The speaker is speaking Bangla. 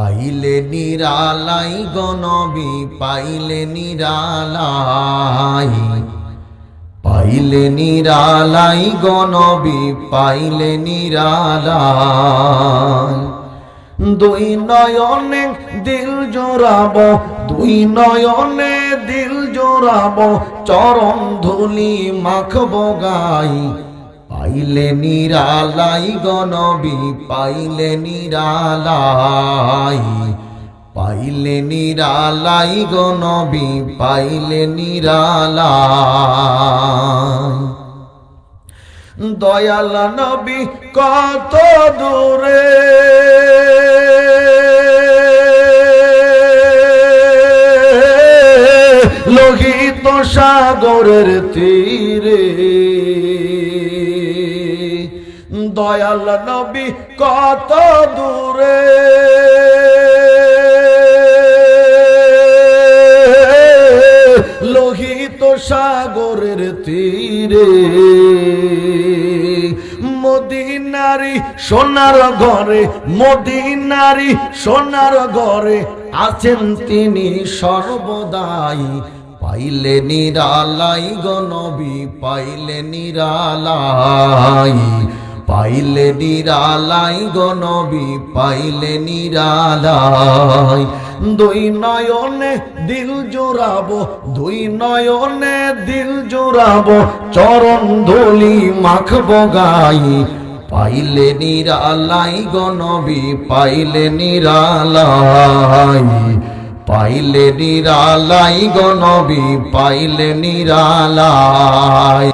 পাইলে নিরালাই গনবি পাইলে নিরালাই। পাইলে নিরালাই গনবি পাইলে নিরালাই। দুই নয়নে দিল জোড়াব, দুই নয়নে দিল জোড়াব, চরণ ধুলি মাখব গাই। পাইলে নিরালাই গনবি পাইলে নিরালাই। পাইলে নিরালাই গনবি পাইলে নিরালাই। দয়াল নবী কত দূরে। লোহিত সাগরের তীরে। দয়াল নবী কত দূরে। লোহিত সাগরের তীরে। মদিনারি সোনার ঘরে, মদিনারি সোনার ঘরে আছেন তিনি সর্বদাই। পাইলে নিরালাই গনবি পাইলে নিরালাই। পাইলে নিরালাই গনবি পাইলে নিরালাই। দুই নয়নে দিল জোড়াবো, দুই নয়নে দিল জোড়াবো, চরণ ধুলি মাখবো গাই। পাইলে নিরালাই গনবি পাইলে নিরালাই। পাইলে নিরালাই গনবি পাইলে নিরালাই।